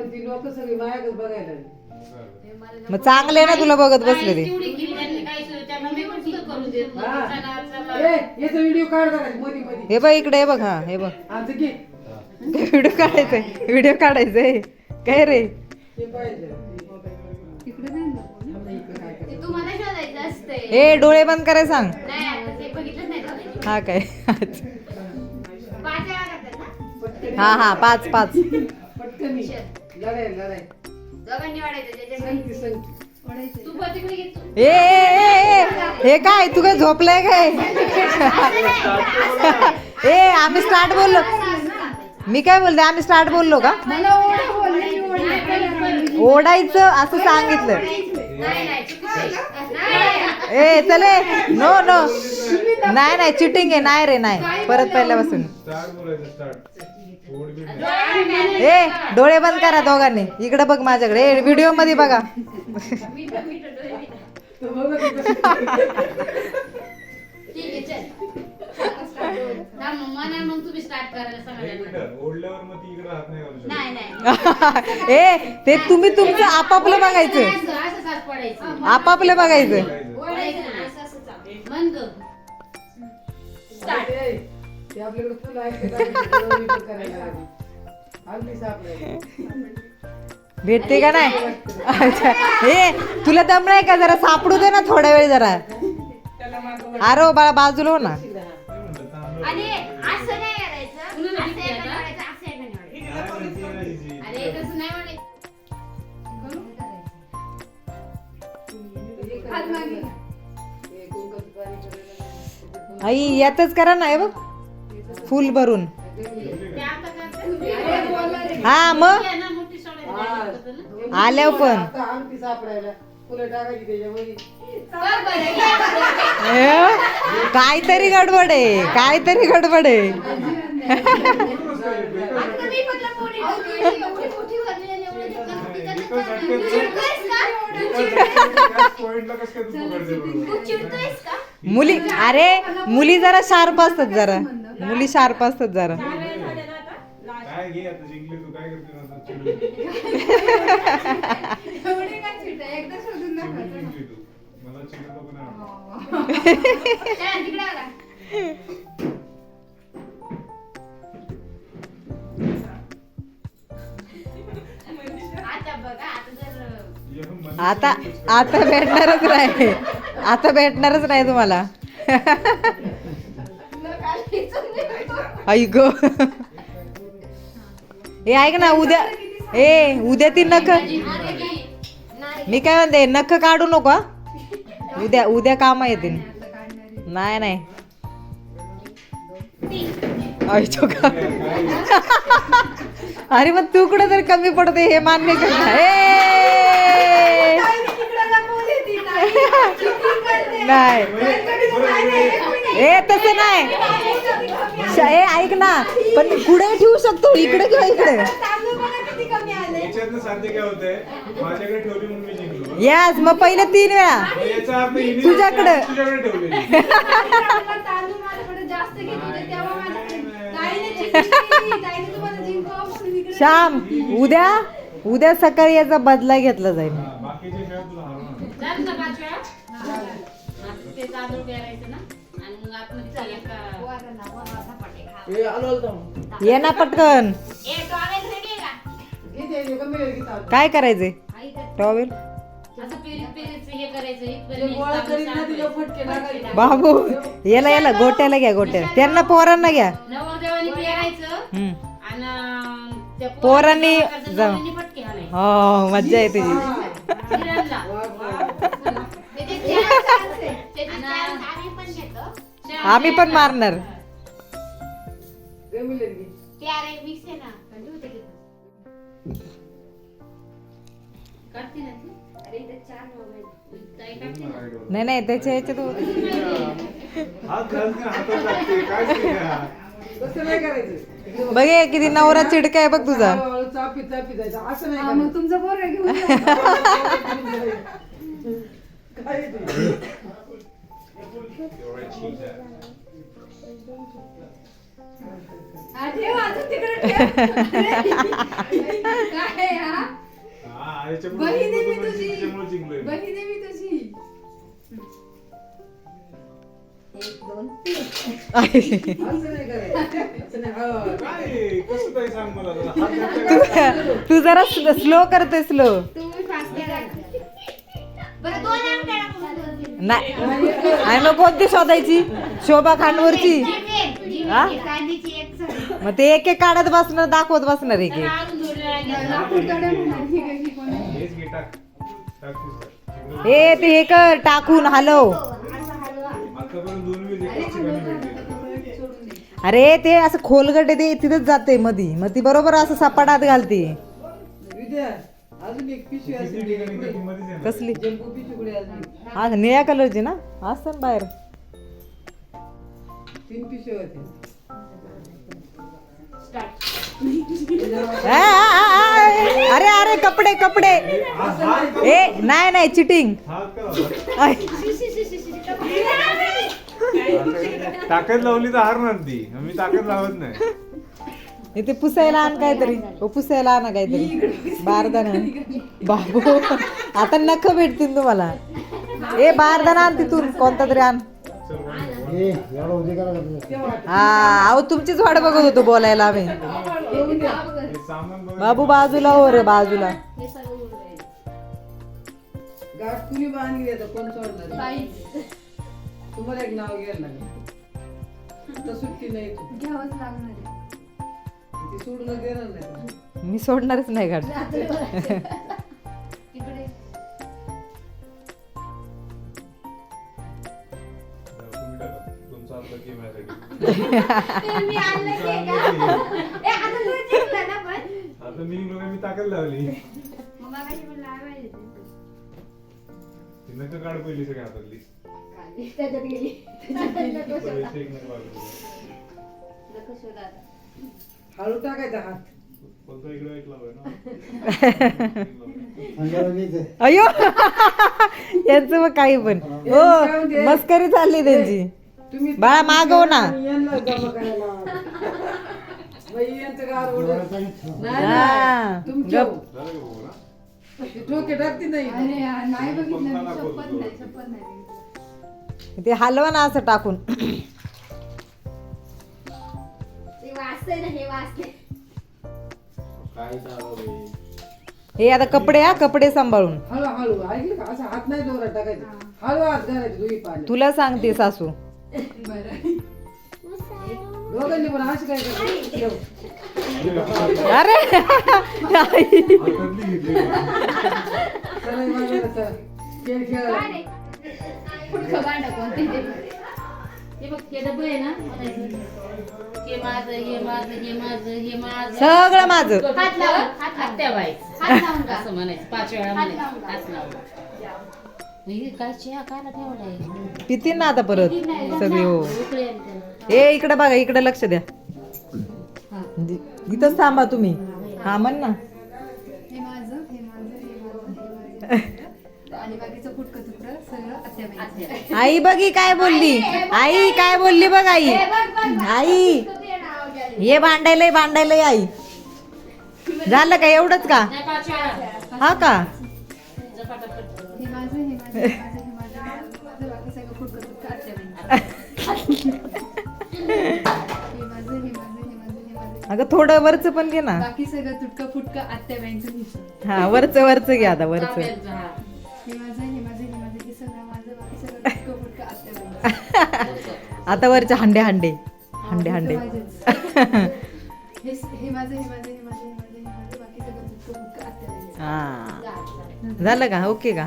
लोक सगळी बघायला. मग चांगले ना तुला बघत बसले ते? तेवढी केली त्यांनी काही सुद्धा त्यांना मी पण सुद्धा करू देत हा. नव्हते. चला, चला. ए, याचा व्हिडिओ काढ जरा मध्ये मध्ये हे बघ इकडे हे बघ हा हे बघ. आमचं व्हिडिओ काढायचंय व्हिडिओ काढायचंय. काय रे? हे पाहिजे. इकडे काय ते तुम्हाला शोधायचं असते ए डोळे बंद करायला सांग. नाही आता ते बघितलंच नाही का? हा काय? पाच वेळा करतात ना? पटकन. हा हा पाच पाच. पटकन ये. लढाई लढाई. दोघांनी वाढायचं त्याच्या संगती संगती तू पण तिकडे घे तू. ए ए, ए, ए, हे काय तू काय झोपलंय काय? ए आम्ही स्टार्ट बोललो. मी काय बोलते आम्ही स्टार्ट बोललो का? ओढायचं असं सांगितलं. नाही नाही चुकीचं आहे. नाही. ए चले. नो नो नाही नाही चिटिंग आहे. नाही रे नाही. परत पहिल्यापासून. स्टार्ट बोलायचं स्टार्ट. ए डोळे बंद करा दोघांनी. इकडे बघ माझ्याकडे. ए व्हिडिओमध्ये बघा. ए ते तुम्ही तुमचं आपापलं बघायचं. आपापलं बघायचं. ते ते आपल्याकडे फुलं आहेत करायला सापडायला. भेटते का नाही? अच्छा. ए तुला दम नाही का? जरा सापडू दे ना थोड्या वेळ जरा. अरे बाळा बाजूला हो ना. हे. हे. आई यातच करा ना हे बघ. फुल भरून. हा मग. आल्यावर पण. काहीतरी गडबड आहे काहीतरी गडबड आहे? मुली अरे मुली जरा शार्प असतात जरा मुली शार्प असतात जरा. काय घे आता जिंकली तू काय करते नंतर चिडून चिडून जिंकली तू. मला चिडलं पण आवडतं. चला, तिकडे बघा. आता बघा आता जर ये पण मनुष्य आता कुछ आता भेटणारच नाही. आता भेटणारच नाही तुम्हाला. ऐक. हे ऐक ना उद्या ए उद्या ती नख मी काय म्हणते नख काढू नको उद्या उद्या काम येतील नाही नाही. का? अरे मग तू कुठं तरी कमी पडते हे मान्य कर नाही. ए तसं नाही. ए ऐक ना. पण कुठे ठेवू शकतो. इकडे किंवा इकडे. याच्यातनं साध्य काय होतंय? माझ्याकडे ठेवली म्हणून मी जिंकलो. यस मग पहिले तीन वेळा. मग याचा अर्थ हिने तुझ्याकडं. श्याम उद्या उद्या सकाळी याचा बदला घेतला जाईल. हा, बाकीचे खेळ तुला हरवणार झालं ना पाच वेळा? आता ते तांदूळ पेरायचं ना. आणि मग आतमध्ये ते एका- हे आलो आलो थांब. ये ना पटकन. टॉवेल हे. काय करायचंय? टॉवेल हे करायचं लागायचे. बाबू याला याला गोट्याला घ्या गोट्याला त्यांना पोरांना घ्या. पोरांनी. हो मज्जा येते आम्ही पण मारणार. नाही नाही त्याच्या ह्याच्यात बघ हे किती नवरा चिडका आहे बघ तुझा हळूहळू चापी चापी जायचं असं नाही हा, करायचं. मग तुमचं पोर घेऊन काय ते? एवढा cheese आहे. हा, ठेव, अजून तिकडे ठेव. काय आहे हा? हा, याच्यामुळे बहीण आहे मी तुझी. बहीण मी तुझी हो. का? तू जरा स्लो करते स्लो तुम्ही फास्ट करा बरं दोन अंक करा तुम्हाला. नाही आणि मग कोणती शोधायची शोभा खांडवरची हा? एक. मग ते एक एक काढत बसणार दाखवत बसणार एक अजून जोडलं. ही ते हे कर टाकून हलव अरे ते असं खोलगट आहे ते तिथंच जाते मधी मग ती बरोबर असं सपाटात घालते. कसली हा निळ्या कलरची ना असं ना बाहेर तीन अरे अरे कपडे कपडे हा, ए नाही नाही चिटिंग? ताकद लावली तर हारणार ती मी ताकद लावत नाही. इथे पुसायला आण काहीतरी. हो पुसायला आणा काहीतरी. बारदाना बाबू आता नख भेटतील तुम्हाला. ए बारदाना आण तिथून. कोणता तरी आण. हा अहो तुमचीच वाट बघत होतो बोलायला आम्ही. हे. बाबू बाजूला हो रे बाजूला. हे कुणी तुम्हाला एक नाव घ्यायला लागेल सुट्टी नाही तू घ्यावंच लागणार आहे. ती सोडून देणार नाही मी सोडणारच नाही गाड इकडे तुम्ही टाका. तुमचा आता game आहे सगळी. ते मी आणलं की का? ए, आता तू जिंकला ना पण आता मी निघलो का मी ताकद लावली मग मगाशी पण लावायला ते. नका काढ पहिली सगळ्या हातातली त्याच्यात गेली नको शोधा. पैसे एक नका वापरू. नको शोधा आता. हळू टाकायचा हात कोणता इकडे एक लावूया ना अयो यांचं मग काही पण हो मस्करी चालली त्यांची तुम्ही बाळा, मागव ना. यांना जमा करायला बाई यांचं गार ओढत नाही हा. नाही तुमच्या. झालं का ते ठोके टाकते नाही अरे यार, नाही बघितलं मी. पंखा दाखवतो शपथ तो. नाही शपथ नाही बघितलं. ते हलवा ना असं टाकून. ते वाचतंय ना हे वाचते काय चालू हे आता कपडे हा कपडे सांभाळून. हळू हळू ऐकलं का असं हात नाही जोरात टाकायचं. हळू हात घालायचे दोन्ही पाणी. तुला सांगते सासू. बरं. दोघांनी पण असं काय करायचं ठेव. अरे? हे हे हे हे हे हे सगळं माझं. हात लावा. हात लावा. आत्या व्हायचं हात लावून का? असं म्हणायचं. पाच वेळा हात म्हणायचं. लावून हात लावून हे काय चहा ठेवलाय? ना आता परत. सगळी हो. ए इकडे बघा इकडे लक्ष द्या. इथंच थांबा तुम्ही हा म्हण ना हे माझं हे माझं हे माझं हे माझं आणि बाकीचं फुटकं तुकडं सगळं आत्याबाईचं. आई बघी काय बोलली आई काय बोलली बघ आई हे. आई. हे भांडायलंय भांडायलंय आई झालं का एवढंच का हा का झपाटापट. हे माझं हे माझं हे माझं हे माझं हे माझं बाकी सगळं फुटकं तुकडं आत्याबाईचं. अगं थोडं वरच पण घे ना. बाकी सगळं तुटकं फुटकं घ्यायचं हा वरच वरच घे आता वरच. तांब्याचं, हा. हे माझं हे माझं हे माझं हे सगळं माझं बाकी सगळं तुटकं फुटकं आत्याबाईंचं आता वरचे हांडे हांडे. हांडे हांडे. माझेच. हे हे माझं हे माझं हे माझं हे माझं हे माझं बाकी सगळं तुटकं फुटकं आत्याबाईंचं हा. झालं का? ओके का?